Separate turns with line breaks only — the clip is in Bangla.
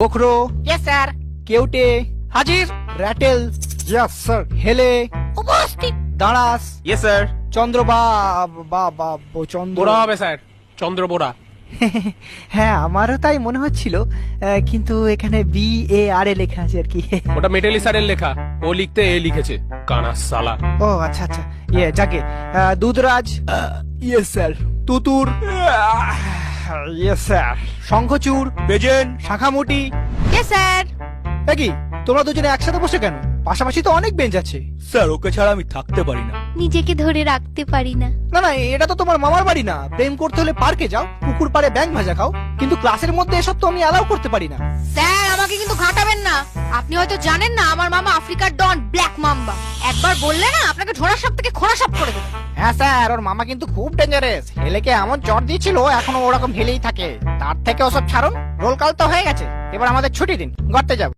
বখরো
ইয়েস স্যার
কেউটে
হাজির
র্যাটেল
ইয়েস স্যার
হেলে
উপস্থিত
দাঁড়াস
ইয়েস স্যার
চন্দ্র বা বা বা চন্দ্র
বোরা হবে স্যার চন্দ্র বোরা।
হ্যাঁ আমারও তাই মনে হচ্ছিল আহ, কিন্তু এখানে বি এ আর এ লেখা আছে আর কি।
ওটা মেটেলি স্যারের লেখা। ও লিখতে এ লিখেছে। কানা সালা।
ও আচ্ছা আচ্ছা। ইয়ে যাকে আহ, দুধরাজ। ইয়েস স্যার তুতুর।
ইয়েস স্যার
শঙ্খচূড়
বেজেন
শাখামুটি।
ইয়েস স্যার
এ তোমরা দুজনে একসাথে বসে কেন? পাশাপাশি তো অনেক বেঞ্চ আছে।
স্যার ওকে ছাড়া আমি থাকতে পারি না।
নিজেকে ধরে রাখতে পারি না।
না না এটা তো তোমার মামার বাড়ি না। প্রেম করতে হলে পার্কে যাও পুকুর পাড়ে ব্যাং ভাজা খাও। কিন্তু ক্লাসের মধ্যে এসব তো আমি অ্যালাউ করতে পারি না।
স্যার কিন্তু ঘাটাবেন না। আপনি হয়তো জানেন না, আমার মামা আফ্রিকার ডন, ব্ল্যাক মাম্বা। একবার বললে না, আপনাকে ঝোড়া সাপ থেকে খোড়া সাপ করে দেবে।
হ্যাঁ স্যার, ওর মামা কিন্তু খুব ডেঞ্জারাস হেলেকে এমন চট দিয়েছিল, এখনও ওরকম হেলেই থাকে। তার থেকে ওসব ছাড়ুন। রোল কাল তো হয়ে গেছে। এবার আমাদের ছুটি দিন গড়তে যাব।